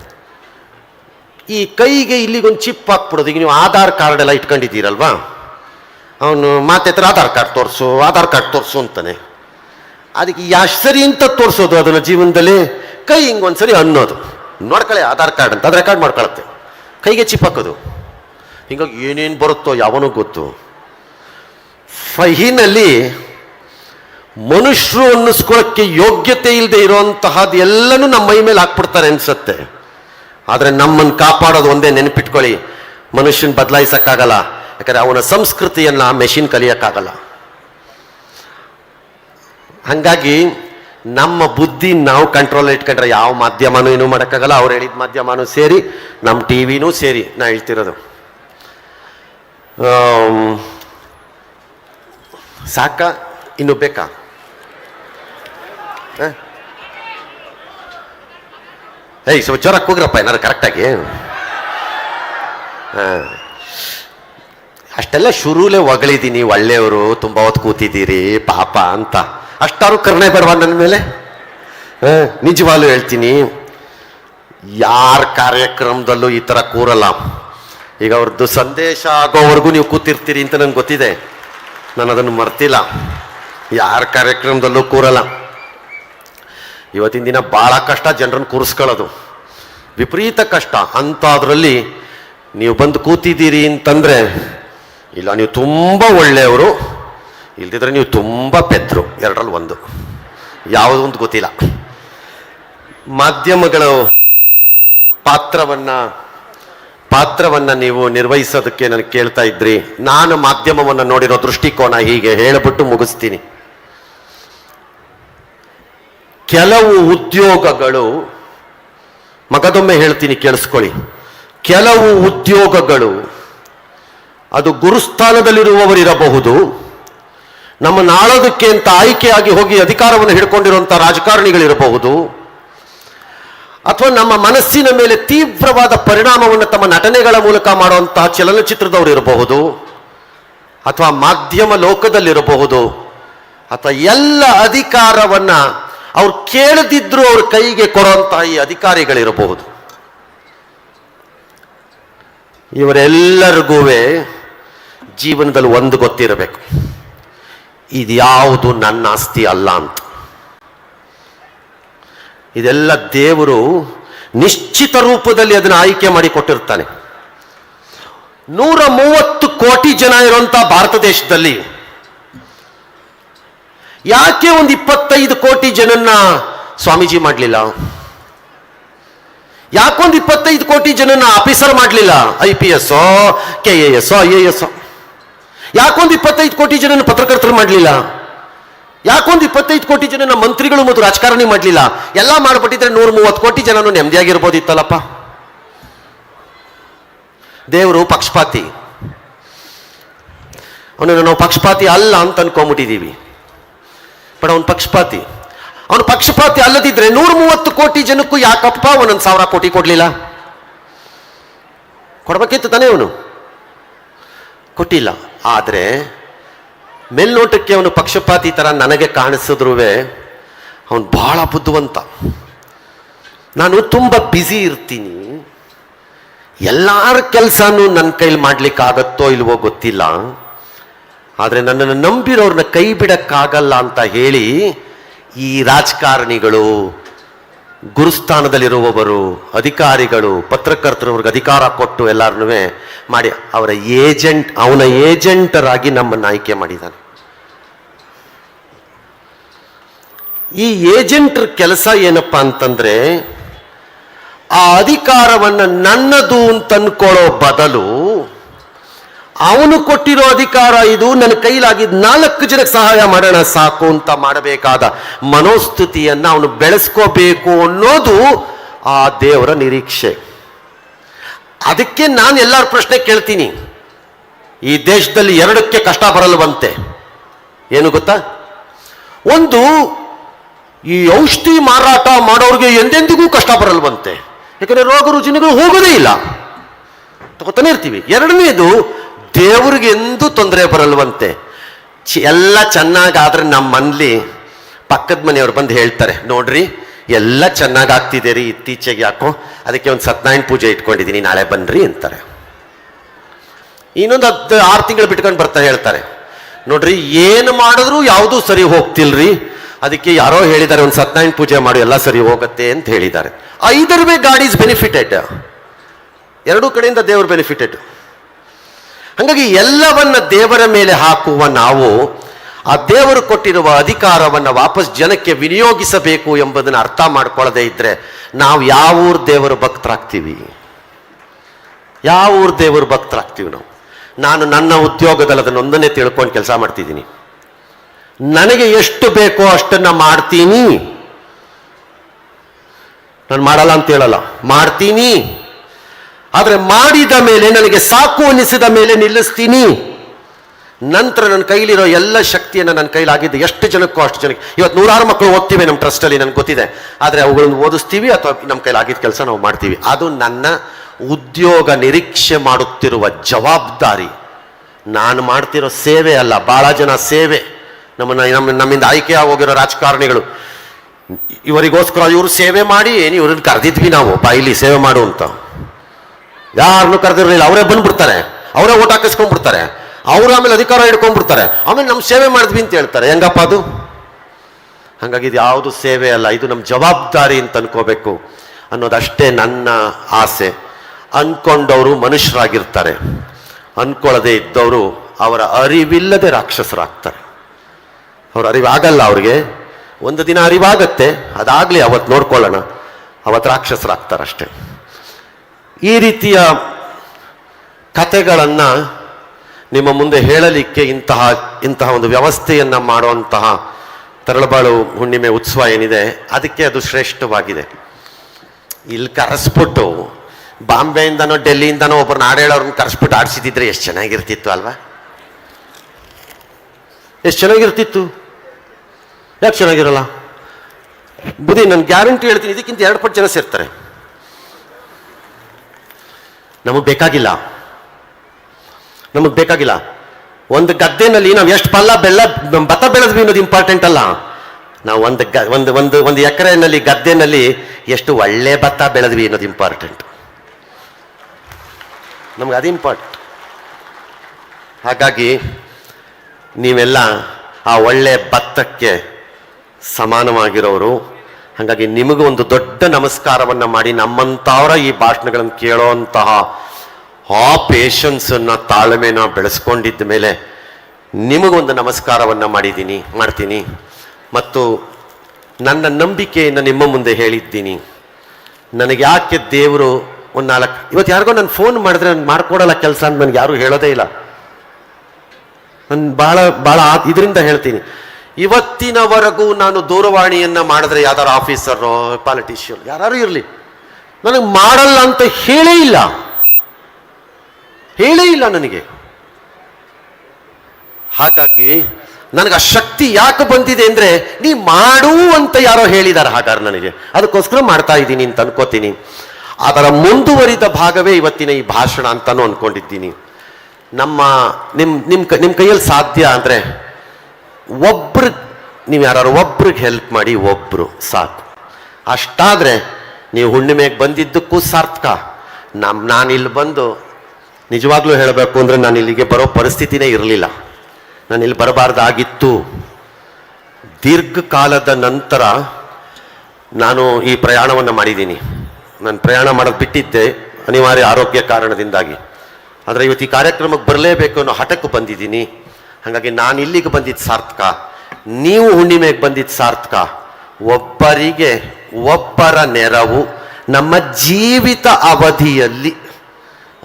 ಈ ಕೈಗೆ ಇಲ್ಲಿಗೊಂದು ಚಿಪ್ ಹಾಕ್ಬಿಡೋದು. ಈಗ ನೀವು ಆಧಾರ್ ಕಾರ್ಡ್ ಎಲ್ಲ ಇಟ್ಕೊಂಡಿದ್ದೀರಲ್ವಾ? ಅವನು ಮಾತಾಡ್ತಾರೆ ಆಧಾರ್ ಕಾರ್ಡ್ ತೋರಿಸು, ಆಧಾರ್ ಕಾರ್ಡ್ ತೋರಿಸು ಅಂತಾನೆ. ಅದಕ್ಕೆ ಎಷ್ಟು ಸರಿ ಅಂತ ತೋರಿಸೋದು ಅದನ್ನು ಜೀವನದಲ್ಲಿ. ಕೈ ಹಿಂಗೊಂದ್ಸರಿ ಅನ್ನೋದು ನೋಡ್ಕೊಳ್ಳಿ ಆಧಾರ್ ಕಾರ್ಡ್ ಅಂತ. ಅದು ರೆಕಾರ್ಡ್ ಮಾಡ್ಕೊಳತ್ತೆ. ಕೈಗೆ ಚಿಪ್ ಹಾಕೋದು. ಹಿಂಗಾಗಿ ಏನೇನು ಬರುತ್ತೋ ಯಾವನೂ ಗೊತ್ತು. ಫಹಿನಲ್ಲಿ ಮನುಷ್ಯರು ಅನ್ನಿಸ್ಕೊಳ್ಳೋಕ್ಕೆ ಯೋಗ್ಯತೆ ಇಲ್ಲದೆ ಇರುವಂತಹದ್ದು ಎಲ್ಲನೂ ನಮ್ಮ ಮೈ ಮೇಲೆ ಹಾಕ್ಬಿಡ್ತಾರೆ ಅನ್ಸುತ್ತೆ. ಆದರೆ ನಮ್ಮನ್ನು ಕಾಪಾಡೋದು ಒಂದೇ ನೆನಪಿಟ್ಕೊಳ್ಳಿ, ಮನುಷ್ಯನ ಬದಲಾಯಿಸಕ್ಕಾಗಲ್ಲ. ಯಾಕಂದ್ರೆ ಅವನ ಸಂಸ್ಕೃತಿಯನ್ನ ಮೆಷಿನ್ ಕಲಿಯೋಕ್ಕಾಗಲ್ಲ. ಹಾಗಾಗಿ ನಮ್ಮ ಬುದ್ಧಿ ನಾವು ಕಂಟ್ರೋಲ್ ಇಟ್ಕೊಂಡ್ರೆ ಯಾವ ಮಾಧ್ಯಮನೂ ಏನೂ ಮಾಡೋಕ್ಕಾಗಲ್ಲ. ಅವ್ರು ಹೇಳಿದ ಮಾಧ್ಯಮನೂ ಸೇರಿ ನಮ್ಮ ಟಿ ವಿನೂ ಸೇರಿ ನಾ ಹೇಳ್ತಿರೋದು. ಸಾಕ, ಇನ್ನು ಬೇಕಾ? ಹ? ಏಯ್, ಸ್ವಲ್ಪ ಜ್ವರ ಕೂಗ್ರಪ್ಪ ಏನಾರು ಕರೆಕ್ಟಾಗಿ. ಅಷ್ಟೆಲ್ಲ ಶುರುಲೇ ಹೊಗಳಿದ್ದೀನಿ ಒಳ್ಳೆಯವರು, ತುಂಬ ಹೊತ್ತು ಕೂತಿದ್ದೀರಿ, ಪಾಪ ಅಂತ. ಅಷ್ಟಾರು ಕರುಣೆ ಬೇಡವಾ ನನ್ನ ಮೇಲೆ? ಹಾಂ, ನಿಜವಾಗ್ಲೂ ಹೇಳ್ತೀನಿ, ಯಾರ ಕಾರ್ಯಕ್ರಮದಲ್ಲೂ ಈ ಥರ ಕೂರಲ್ಲ. ಈಗ ಅವ್ರದ್ದು ಸಂದೇಶ ಆಗೋವರೆಗೂ ನೀವು ಕೂತಿರ್ತೀರಿ ಅಂತ ನನಗೆ ಗೊತ್ತಿದೆ. ನಾನು ಅದನ್ನು ಮರ್ತಿಲ್ಲ. ಯಾರ ಕಾರ್ಯಕ್ರಮದಲ್ಲೂ ಕೂರಲ್ಲ. ಇವತ್ತಿನ ದಿನ ಭಾಳ ಕಷ್ಟ ಜನರನ್ನು ಕೂರಿಸ್ಕೊಳ್ಳೋದು. ವಿಪರೀತ ಕಷ್ಟ. ಅಂಥದ್ರಲ್ಲಿ ನೀವು ಬಂದು ಕೂತಿದ್ದೀರಿ ಅಂತಂದರೆ, ಇಲ್ಲ, ನೀವು ತುಂಬ ಒಳ್ಳೆಯವರು, ಇಲ್ದಿದ್ರೆ ನೀವು ತುಂಬ ಪೆದ್ರು. ಎರಡರಲ್ಲಿ ಒಂದು. ಯಾವುದು ಒಂದು ಗೊತ್ತಿಲ್ಲ. ಮಾಧ್ಯಮಗಳು ಪಾತ್ರವನ್ನ ಪಾತ್ರವನ್ನ ನೀವು ನಿರ್ವಹಿಸೋದಕ್ಕೆ ನನಗೆ ಕೇಳ್ತಾ ಇದ್ರಿ. ನಾನು ಮಾಧ್ಯಮವನ್ನು ನೋಡಿರೋ ದೃಷ್ಟಿಕೋನ ಹೀಗೆ ಹೇಳಿಬಿಟ್ಟು ಮುಗಿಸ್ತೀನಿ. ಕೆಲವು ಉದ್ಯೋಗಗಳು, ಮಗದೊಮ್ಮೆ ಹೇಳ್ತೀನಿ ಕೇಳಿಸ್ಕೊಳ್ಳಿ. ಕೆಲವು ಉದ್ಯೋಗಗಳು, ಅದು ಗುರುಸ್ಥಾನದಲ್ಲಿರುವವರಿರಬಹುದು. ನಮ್ಮ ನಾಳೋದಕ್ಕೆ ಅಂತ ಆಯ್ಕೆಯಾಗಿ ಹೋಗಿ ಅಧಿಕಾರವನ್ನು ಹಿಡ್ಕೊಂಡಿರುವಂಥ ರಾಜಕಾರಣಿಗಳಿರಬಹುದು. ಅಥವಾ ನಮ್ಮ ಮನಸ್ಸಿನ ಮೇಲೆ ತೀವ್ರವಾದ ಪರಿಣಾಮವನ್ನು ತಮ್ಮ ನಟನೆಗಳ ಮೂಲಕ ಮಾಡುವಂತಹ ಚಲನಚಿತ್ರದವರು ಇರಬಹುದು, ಅಥವಾ ಮಾಧ್ಯಮ ಲೋಕದಲ್ಲಿರಬಹುದು, ಅಥವಾ ಎಲ್ಲ ಅಧಿಕಾರವನ್ನ ಅವ್ರು ಕೇಳದಿದ್ರು ಅವ್ರ ಕೈಗೆ ಕೊಡುವಂತಹ ಈ ಅಧಿಕಾರಿಗಳಿರಬಹುದು. ಇವರೆಲ್ಲರಿಗೂ ಜೀವನದಲ್ಲಿ ಒಂದು ಗೊತ್ತಿರಬೇಕು. ಇದ್ಯಾವುದು ನನ್ನ ಆಸ್ತಿ ಅಲ್ಲ ಅಂತ. ಇದೆಲ್ಲ ದೇವರು ನಿಶ್ಚಿತ ರೂಪದಲ್ಲಿ ಅದನ್ನು ಆಯ್ಕೆ ಮಾಡಿ ಕೊಟ್ಟಿರ್ತಾನೆ. ನೂರ ಮೂವತ್ತು ಕೋಟಿ ಜನ ಇರುವಂತಹ ಭಾರತ ದೇಶದಲ್ಲಿ ಯಾಕೆ ಒಂದು ಇಪ್ಪತ್ತೈದು ಕೋಟಿ ಜನನ್ನ ಸ್ವಾಮೀಜಿ ಮಾಡಲಿಲ್ಲ? ಯಾಕೊಂದು ಇಪ್ಪತ್ತೈದು ಕೋಟಿ ಜನನ ಆಫೀಸರ್ ಮಾಡಲಿಲ್ಲ? I P S K A S I A S ಯಾಕೊಂದು ಇಪ್ಪತ್ತೈದು ಕೋಟಿ ಜನನ ಪತ್ರಕರ್ತರು ಮಾಡಲಿಲ್ಲ? ಯಾಕೊಂದು ಇಪ್ಪತ್ತೈದು ಕೋಟಿ ಜನನ ಮಂತ್ರಿಗಳು ಮತ್ತು ರಾಜಕಾರಣಿ ಮಾಡಲಿಲ್ಲ? ಎಲ್ಲ ಮಾಡ್ಬಿಟ್ಟಿದ್ರೆ ನೂರ ಮೂವತ್ತು ಕೋಟಿ ಜನನು ನೆಮ್ಮದಿಯಾಗಿರ್ಬೋದಿತ್ತಲ್ಲಪ್ಪ? ದೇವರು ಪಕ್ಷಪಾತಿ. ಅವನನ್ನು ನಾವು ಪಕ್ಷಪಾತಿ ಅಲ್ಲ ಅಂತ ಅನ್ಕೊಂಬಿಟ್ಟಿದ್ದೀವಿ ಬಟ್ ಅವನು ಪಕ್ಷಪಾತಿ. ಅವನು ಪಕ್ಷಪಾತಿ ಅಲ್ಲದಿದ್ರೆ ನೂರ ಮೂವತ್ತು ಕೋಟಿ ಜನಕ್ಕೂ ಯಾಕಪ್ಪ ಒಂದೊಂದು ಸಾವಿರ ಕೋಟಿ ಕೊಡ್ಲಿಲ್ಲ? ಕೊಡ್ಬೇಕಿತ್ತು ತಾನೇ ಅವನು. ಕೊಟ್ಟಿಲ್ಲ. ಆದರೆ ಮೇಲ್ನೋಟಕ್ಕೆ ಅವನು ಪಕ್ಷಪಾತಿ ತರ ನನಗೆ ಕಾಣಿಸಿದ್ರೂ ಅವನು ಬಹಳ ಬುದ್ಧಿವಂತ. ನಾನು ತುಂಬ ಬ್ಯುಸಿ ಇರ್ತೀನಿ. ಎಲ್ಲಾರ ಕೆಲಸನೂ ನನ್ನ ಕೈಲಿ ಮಾಡ್ಲಿಕ್ಕಾಗತ್ತೋ ಇಲ್ವೋ ಗೊತ್ತಿಲ್ಲ. ಆದರೆ ನನ್ನನ್ನು ನಂಬಿರೋರನ್ನ ಕೈ ಬಿಡಕ್ಕಾಗಲ್ಲ ಅಂತ ಹೇಳಿ ಈ ರಾಜಕಾರಣಿಗಳು, ಗುರುಸ್ಥಾನದಲ್ಲಿರುವವರು, ಅಧಿಕಾರಿಗಳು, ಪತ್ರಕರ್ತರವ್ರಿಗೆ ಅಧಿಕಾರ ಕೊಟ್ಟು ಎಲ್ಲರನ್ನೂ ಮಾಡಿ ಅವರ ಏಜೆಂಟ್, ಅವನ ಏಜೆಂಟರಾಗಿ ನಮ್ಮನ್ನು ಆಯ್ಕೆ ಮಾಡಿದ್ದಾನೆ ಈ ಏಜೆಂಟ್ರ ಕೆಲಸ ಏನಪ್ಪಾ ಅಂತಂದ್ರೆ, ಆ ಅಧಿಕಾರವನ್ನು ನನ್ನದು ಅಂತ ಅನ್ಕೊಳ್ಳೋ ಬದಲು ಅವನು ಕೊಟ್ಟಿರೋ ಅಧಿಕಾರ ಇದು, ನನ್ನ ಕೈಲಾಗಿದ್ದು ನಾಲ್ಕು ಜನಕ್ಕೆ ಸಹಾಯ ಮಾಡೋಣ ಸಾಕು ಅಂತ ಮಾಡಬೇಕಾದ ಮನೋಸ್ಥಿತಿಯನ್ನು ಅವನು ಬೆಳೆಸ್ಕೋಬೇಕು ಅನ್ನೋದು ಆ ದೇವರ ನಿರೀಕ್ಷೆ. ಅದಕ್ಕೆ ನಾನು ಎಲ್ಲರ ಪ್ರಶ್ನೆ ಕೇಳ್ತೀನಿ. ಈ ದೇಶದಲ್ಲಿ ಎರಡಕ್ಕೆ ಕಷ್ಟ ಬರಲ್ವಂತೆ. ಏನು ಗೊತ್ತಾ? ಒಂದು ಈ ಔಷಧಿ ಮಾರಾಟ ಮಾಡೋರಿಗೆ ಎಂದೆಂದಿಗೂ ಕಷ್ಟ ಬರಲ್ವಂತೆ. ಯಾಕಂದ್ರೆ ರೋಗ ರುಜಿನಗಳು ಹೋಗೋದೇ ಇಲ್ಲ. ತಗೋತಾನೆ ಇರ್ತೀವಿ. ಎರಡನೇದು, ದೇವ್ರಿಗೆ ಎಂದೂ ತೊಂದರೆ ಬರಲ್ವಂತೆ. ಎಲ್ಲ ಚೆನ್ನಾಗಾದ್ರೆ ನಮ್ಮ ಮನೇಲಿ ಪಕ್ಕದ ಮನೆಯವ್ರು ಬಂದು ಹೇಳ್ತಾರೆ, ನೋಡ್ರಿ, ಎಲ್ಲ ಚೆನ್ನಾಗಿ ಆಗ್ತಿದೆ ರೀ, ಇತ್ತೀಚೆಗೆ ಯಾಕೋ, ಅದಕ್ಕೆ ಒಂದು ಸತ್ಯನಾರಾಯಣ ಪೂಜೆ ಇಟ್ಕೊಂಡಿದ್ದೀನಿ, ನಾಳೆ ಬನ್ರಿ ಅಂತಾರೆ. ಇನ್ನೊಂದು ಹತ್ತು, ಆರು ತಿಂಗಳು ಬಿಟ್ಕೊಂಡು ಬರ್ತಾ ಹೇಳ್ತಾರೆ. ನೋಡ್ರಿ, ಏನು ಮಾಡಿದ್ರು ಯಾವುದೂ ಸರಿ ಹೋಗ್ತಿಲ್ರಿ ಅದಕ್ಕೆ ಯಾರೋ ಹೇಳಿದ್ದಾರೆ, ಒಂದು ಸತ್ಯನಾರಾಯಣ ಪೂಜೆ ಮಾಡು, ಎಲ್ಲ ಸರಿ ಹೋಗುತ್ತೆ ಅಂತ ಹೇಳಿದ್ದಾರೆ. Either way God is benefited. ಎರಡೂ ಕಡೆಯಿಂದ ದೇವರು ಬೆನಿಫಿಟೆಡ್. ಹಾಗಾಗಿ ಎಲ್ಲವನ್ನ ದೇವರ ಮೇಲೆ ಹಾಕುವ ನಾವು, ಆ ದೇವರು ಕೊಟ್ಟಿರುವ ಅಧಿಕಾರವನ್ನು ವಾಪಸ್ ಜನಕ್ಕೆ ವಿನಿಯೋಗಿಸಬೇಕು ಎಂಬುದನ್ನು ಅರ್ಥ ಮಾಡ್ಕೊಳ್ಳದೆ ಇದ್ರೆ ನಾವು ಯಾವ ಊರ್ ದೇವರ ಭಕ್ತರಾಗ್ತೀವಿ? ಯಾವ ಊರ್ ದೇವರ ಭಕ್ತರಾಗ್ತೀವಿ ನಾವು? ನಾನು ನನ್ನ ಉದ್ಯೋಗದಲ್ಲಿ ಅದನ್ನೊಂದನ್ನೇ ತಿಳ್ಕೊಂಡು ಕೆಲಸ ಮಾಡ್ತಿದ್ದೀನಿ. ನನಗೆ ಎಷ್ಟು ಬೇಕೋ ಅಷ್ಟನ್ನ ಮಾಡ್ತೀನಿ. ನಾನು ಮಾಡಲ್ಲ ಅಂತ ಹೇಳಲ್ಲ. ಮಾಡ್ತೀನಿ. ಆದರೆ ಮಾಡಿದ ಮೇಲೆ, ನನಗೆ ಸಾಕು ಅನ್ನಿಸಿದ ಮೇಲೆ ನಿಲ್ಲಿಸ್ತೀನಿ. ನಂತರ ನನ್ನ ಕೈಲಿರೋ ಎಲ್ಲ ಶಕ್ತಿಯನ್ನು ನನ್ನ ಕೈಲಾಗಿದ್ದು ಎಷ್ಟು ಜನಕ್ಕೂ ಅಷ್ಟು ಜನಕ್ಕೆ. ಇವತ್ತು ನೂರಾರು ಮಕ್ಕಳು ಓದ್ತೀವಿ ನಮ್ಮ ಟ್ರಸ್ಟಲ್ಲಿ, ನನಗೆ ಗೊತ್ತಿದೆ. ಆದರೆ ಅವುಗಳನ್ನು ಓದಿಸ್ತೀವಿ ಅಥವಾ ನಮ್ಮ ಕೈಲಾಗಿದ್ದ ಕೆಲಸ ನಾವು ಮಾಡ್ತೀವಿ. ಅದು ನನ್ನ ಉದ್ಯೋಗ ನಿರೀಕ್ಷೆ ಮಾಡುತ್ತಿರುವ ಜವಾಬ್ದಾರಿ. ನಾನು ಮಾಡ್ತಿರೋ ಸೇವೆ ಅಲ್ಲ ಭಾಳ ಜನ ಸೇವೆ. ನಮ್ಮನ್ನ ನಮ್ಮ ನಮ್ಮಿಂದ ಆಯ್ಕೆ ಆಗೋಗಿರೋ ರಾಜಕಾರಣಿಗಳು. ಇವರಿಗೋಸ್ಕರ ಇವರು ಸೇವೆ ಮಾಡಿ, ಏನು ಇವ್ರನ್ನ ಕರೆದಿದ್ವಿ ನಾವು ಬಾಯಿಲಿ ಸೇವೆ ಮಾಡು ಅಂತ. ಯಾರನ್ನು ಕರೆದಿರಲಿಲ್ಲ, ಅವರೇ ಬಂದ್ಬಿಡ್ತಾರೆ. ಅವರೇ ಓಟ್ ಹಾಕಿಸ್ಕೊಂಡ್ಬಿಡ್ತಾರೆ. ಅವರು ಆಮೇಲೆ ಅಧಿಕಾರ ಹಿಡ್ಕೊಂಡ್ಬಿಡ್ತಾರೆ. ಆಮೇಲೆ ನಮ್ಮ ಸೇವೆ ಮಾಡಿದ್ವಿ ಅಂತ ಹೇಳ್ತಾರೆ. ಹೆಂಗಪ್ಪ ಅದು? ಹಾಗಾಗಿ ಇದು ಯಾವುದು ಸೇವೆ ಅಲ್ಲ, ಇದು ನಮ್ಮ ಜವಾಬ್ದಾರಿ ಅಂತ ಅನ್ಕೋಬೇಕು ಅನ್ನೋದಷ್ಟೇ ನನ್ನ ಆಸೆ. ಅನ್ಕೊಂಡವರು ಮನುಷ್ಯರಾಗಿರ್ತಾರೆ. ಅನ್ಕೊಳ್ಳದೆ ಇದ್ದವರು ಅವರ ಅರಿವಿಲ್ಲದೆ ರಾಕ್ಷಸರಾಗ್ತಾರೆ. ಅವ್ರ ಅರಿವಾಗಲ್ಲ ಅವ್ರಿಗೆ. ಒಂದು ದಿನ ಅರಿವಾಗತ್ತೆ, ಅದಾಗಲಿ ಅವತ್ತು ನೋಡ್ಕೊಳ್ಳೋಣ. ಅವತ್ತು ರಾಕ್ಷಸರಾಗ್ತಾರಷ್ಟೆ ಈ ರೀತಿಯ ಕಥೆಗಳನ್ನು ನಿಮ್ಮ ಮುಂದೆ ಹೇಳಲಿಕ್ಕೆ ಇಂತಹ ಇಂತಹ ಒಂದು ವ್ಯವಸ್ಥೆಯನ್ನು ಮಾಡುವಂತಹ ತರಳಬಾಳು ಹುಣ್ಣಿಮೆ ಉತ್ಸವ ಏನಿದೆ, ಅದಕ್ಕೆ ಅದು ಶ್ರೇಷ್ಠವಾಗಿದೆ. ಇಲ್ಲಿ ಕರೆಸ್ಬಿಟ್ಟು ಬಾಂಬೆಯಿಂದನೋ ಡೆಲ್ಲಿಯಿಂದನೋ ಒಬ್ಬರನ್ನ ಹಾಡೇಳೋರನ್ನ ಕರೆಸ್ಬಿಟ್ಟು ಆಡಿಸಿದ್ರೆ ಎಷ್ಟು ಚೆನ್ನಾಗಿರ್ತಿತ್ತು ಅಲ್ವಾ? ಎಷ್ಟು ಚೆನ್ನಾಗಿರ್ತಿತ್ತು? ಯಾಕೆ ಚೆನ್ನಾಗಿರಲ್ಲ? ಬುದ್ಧಿ, ನಾನು ಗ್ಯಾರಂಟಿ ಹೇಳ್ತೀನಿ, ಇದಕ್ಕಿಂತ ಎರಡು ಪಟ್ಟು ಜನ ಸೇರ್ತಾರೆ. ನಮಗೆ ಬೇಕಾಗಿಲ್ಲ. ನಮಗೆ ಬೇಕಾಗಿಲ್ಲ. ಒಂದು ಗದ್ದೆನಲ್ಲಿ ನಾವು ಎಷ್ಟು ಪಲ್ಲ ಬೆಲ್ಲ ಭತ್ತ ಬೆಳೆದ್ವಿ ಅನ್ನೋದು ಇಂಪಾರ್ಟೆಂಟ್ ಅಲ್ಲ. ನಾವು ಒಂದು ಗ, ಒಂದು ಒಂದು ಒಂದು ಎಕರೆನಲ್ಲಿ, ಗದ್ದೆನಲ್ಲಿ ಎಷ್ಟು ಒಳ್ಳೆ ಭತ್ತ ಬೆಳೆದ್ವಿ ಅನ್ನೋದು ಇಂಪಾರ್ಟೆಂಟ್ ನಮ್ಗೆ ಅದು ಇಂಪಾರ್ಟೆಂಟ್ ಹಾಗಾಗಿ ನೀವೆಲ್ಲ ಆ ಒಳ್ಳೆ ಭತ್ತಕ್ಕೆ ಸಮಾನವಾಗಿರೋರು. ಹಾಗಾಗಿ ನಿಮಗೂ ಒಂದು ದೊಡ್ಡ ನಮಸ್ಕಾರವನ್ನು ಮಾಡಿ ನಮ್ಮಂಥವರ ಈ ಭಾಷಣಗಳನ್ನು ಕೇಳೋವಂತಹ ಆ ಪೇಷನ್ಸನ್ನು ತಾಳ್ಮೆನ ಬೆಳೆಸ್ಕೊಂಡಿದ್ದ ಮೇಲೆ ನಿಮಗೊಂದು ನಮಸ್ಕಾರವನ್ನು ಮಾಡಿದ್ದೀನಿ, ಮಾಡ್ತೀನಿ. ಮತ್ತು ನನ್ನ ನಂಬಿಕೆಯನ್ನು ನಿಮ್ಮ ಮುಂದೆ ಹೇಳಿದ್ದೀನಿ. ನನಗೆ ಯಾಕೆ ದೇವರು ಒಂದು ನಾಲ್ಕು, ಇವತ್ತು ಯಾರಿಗೋ ನಾನು ಫೋನ್ ಮಾಡಿದ್ರೆ ನಾನು ಮಾಡ್ಕೊಡಲ್ಲ ಕೆಲಸ ಅಂತ ನನಗೆ ಯಾರೂ ಹೇಳೋದೇ ಇಲ್ಲ. ನಾನು ಭಾಳ ಭಾಳ ಇದರಿಂದ ಹೇಳ್ತೀನಿ. ಇವತ್ತಿನವರೆಗೂ ನಾನು ದೂರವಾಣಿಯನ್ನ ಮಾಡಿದ್ರೆ ಯಾವ್ದಾರು ಆಫೀಸರು ಪಾಲಿಟಿಷಿಯನ್ ಯಾರು ಇರಲಿ. ನನಗೆ ಮಾಡಲ್ಲ ಅಂತ ಹೇಳೇ ಇಲ್ಲ. ಹೇಳೇ ಇಲ್ಲ ನನಗೆ. ಹಾಗಾಗಿ ನನಗೆ ಆ ಶಕ್ತಿ ಯಾಕೆ ಬಂದಿದೆ ಅಂದರೆ ನೀ ಮಾಡು ಅಂತ ಯಾರೋ ಹೇಳಿದ್ದಾರೆ ಹಾಗಾದ್ರೆ ನನಗೆ. ಅದಕ್ಕೋಸ್ಕರ ಮಾಡ್ತಾ ಇದ್ದೀನಿ ಅಂತ ಅನ್ಕೋತೀನಿ. ಅದರ ಮುಂದುವರಿದ ಭಾಗವೇ ಇವತ್ತಿನ ಈ ಭಾಷಣ ಅಂತಾನು ಅನ್ಕೊಂಡಿದ್ದೀನಿ. ನಮ್ಮ ನಿಮ್ಮ ನಿಮ್ಮ ನಿಮ್ಮ ಕೈಯಲ್ಲಿ ಸಾಧ್ಯ ಅಂದರೆ ಒಬ್ರು ನೀವು ಯಾರು ಒಬ್ರಿಗೆ ಹೆಲ್ಪ್ ಮಾಡಿ ಒಬ್ಬರು ಸಾಕು. ಅಷ್ಟಾದರೆ ನೀವು ಹುಣ್ಣಿಮೆಗೆ ಬಂದಿದ್ದಕ್ಕೂ ಸಾರ್ಥಕ. ನಮ್ಮ ನಾನು ಇಲ್ಲಿ ಬಂದು ನಿಜವಾಗ್ಲೂ ಹೇಳಬೇಕು ಅಂದರೆ ನಾನು ಇಲ್ಲಿಗೆ ಬರೋ ಪರಿಸ್ಥಿತಿನೇ ಇರಲಿಲ್ಲ. ನಾನು ಇಲ್ಲಿ ಬರಬಾರ್ದಾಗಿತ್ತು. ದೀರ್ಘಕಾಲದ ನಂತರ ನಾನು ಈ ಪ್ರಯಾಣವನ್ನು ಮಾಡಿದ್ದೀನಿ. ನಾನು ಪ್ರಯಾಣ ಮಾಡೋದು ಬಿಟ್ಟಿದ್ದೆ ಅನಿವಾರ್ಯ ಆರೋಗ್ಯ ಕಾರಣದಿಂದಾಗಿ. ಆದರೆ ಇವತ್ತು ಈ ಕಾರ್ಯಕ್ರಮಕ್ಕೆ ಬರಲೇಬೇಕು ಅನ್ನೋ ಹಠಕ್ಕೆ ಬಂದಿದ್ದೀನಿ. ಹಾಗಾಗಿ ನಾನು ಇಲ್ಲಿಗೆ ಬಂದಿದ್ದು ಸಾರ್ಥಕ. ನೀವು ಹುಣ್ಣಿಮೆಗೆ ಬಂದಿದ್ದು ಸಾರ್ಥಕ, ಒಬ್ಬರಿಗೆ ಒಬ್ಬರ ನೆರವು ನಮ್ಮ ಜೀವಿತ ಅವಧಿಯಲ್ಲಿ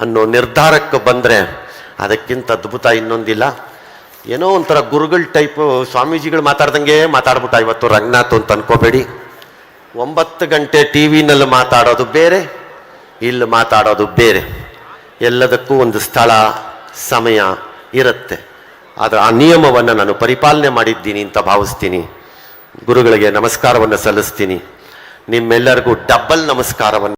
ಅನ್ನೋ ನಿರ್ಧಾರಕ್ಕೆ ಬಂದರೆ ಅದಕ್ಕಿಂತ ಅದ್ಭುತ ಇನ್ನೊಂದಿಲ್ಲ. ಏನೋ ಒಂಥರ ಗುರುಗಳ ಟೈಪು ಸ್ವಾಮೀಜಿಗಳು ಮಾತಾಡ್ದಂಗೆ ಮಾತಾಡ್ಬಿಟ್ಟ ಇವತ್ತು ರಂಗನಾಥ್ ಅಂತ ಅನ್ಕೋಬೇಡಿ. ಒಂಬತ್ತು ಗಂಟೆ ಟಿ ವಿನಲ್ಲಿ ಮಾತಾಡೋದು ಬೇರೆ, ಇಲ್ಲಿ ಮಾತಾಡೋದು ಬೇರೆ. ಎಲ್ಲದಕ್ಕೂ ಒಂದು ಸ್ಥಳ, ಸಮಯ ಇರುತ್ತೆ. ಆದರೆ ಆ ನಿಯಮವನ್ನು ನಾನು ಪರಿಪಾಲನೆ ಮಾಡಿದ್ದೀನಿ ಅಂತ ಭಾವಿಸ್ತೀನಿ. ಗುರುಗಳಿಗೆ ನಮಸ್ಕಾರವನ್ನು ಸಲ್ಲಿಸ್ತೀನಿ. ನಿಮ್ಮೆಲ್ಲರಿಗೂ ಡಬ್ಬಲ್ ನಮಸ್ಕಾರವನ್ನು